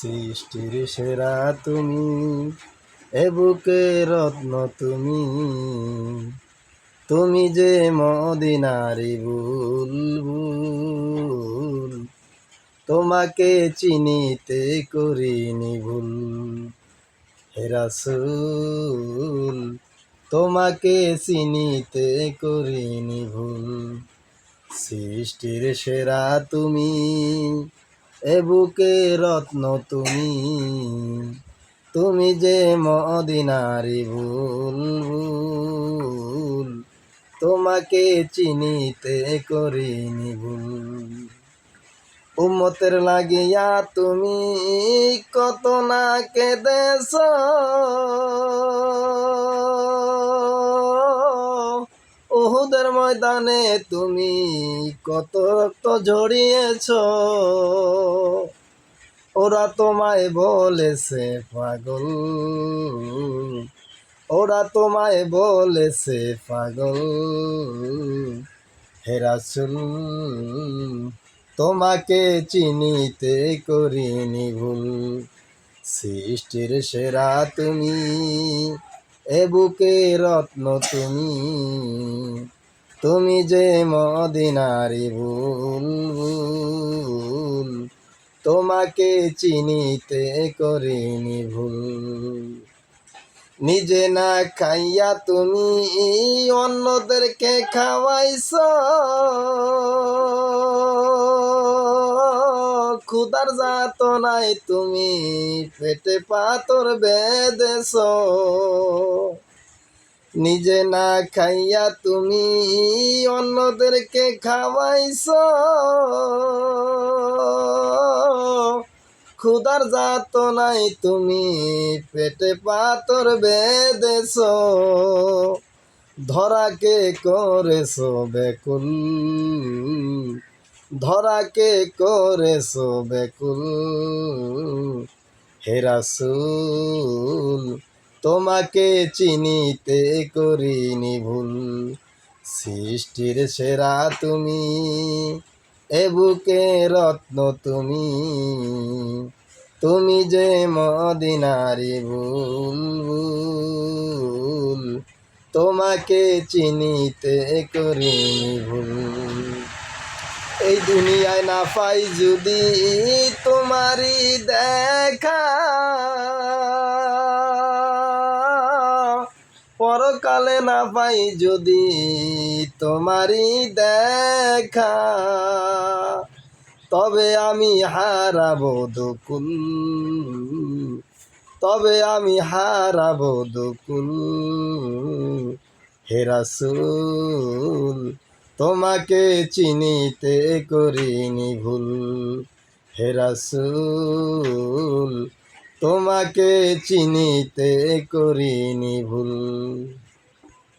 সৃষ্টির সেরা তুমি, এ বুকে রত্ন তুমি। তুমি যে মদিনারি বুলবুল, তোমাকে চিনিতে করিনি ভুল। হে রাসূল, তোমাকে চিনিতে করিনি ভুল। সৃষ্টির সেরা তুমি এ বুকে রত্ন তুমি তুমি যে মদিনারি ভুল ভুল তোমাকে চিনিতে করিনি ভুল। উম্মতের লাগিয়া তুমি কত না কেঁদেছ। ওহুদের ময়দানে তুমি কত রক্ত ঝরিয়েছ? ওরা তোমায় বলেছে, পাগল। ওরা তোমায় বলেছে, পাগল। হেরাসুল তোমাকে চিনিতে করিনি ভুল। সৃষ্টির সেরা তুমি, এ বুকে রত্ন তুমি। তুমি যে মদিনারি ভুল ভুল, তোমাকে চিনিতে করিনি ভুল। নিজে না খাইয়া তুমি অন্যদেরকে খাওয়াইছ। ক্ষুদার যাত নাই তুমি পেটে পাতর বেদেছ নিজে না খাইয়া তুমি অন্যদেরকে খাওয়াইছ। ক্ষুদার জাত নাই তুমি পেটে পাতর বেদেছ ধরাকে করেছ বেকুল ধরাকে করেছ বেকুল হেরাসুল তোমাকে চিনিতে করিনি ভুল। সৃষ্টির সেরা তুমি, এ বুকে রত্ন তুমি। তুমি যে মদিনারি ভুল তোমাকে চিনিতে করিনি ভুল। এই দুনিয়ায় না পাই যদি পরকালে না পাই যদি তোমারই দেখা। তবে আমি হারাবো দুকুল, তবে আমি হারাবো দুকুল। হেরাসুল তোমাকে চিনিতে করিনি ভুল। হেরাসুল তোমাকে চিনিতে করিনি ভুল।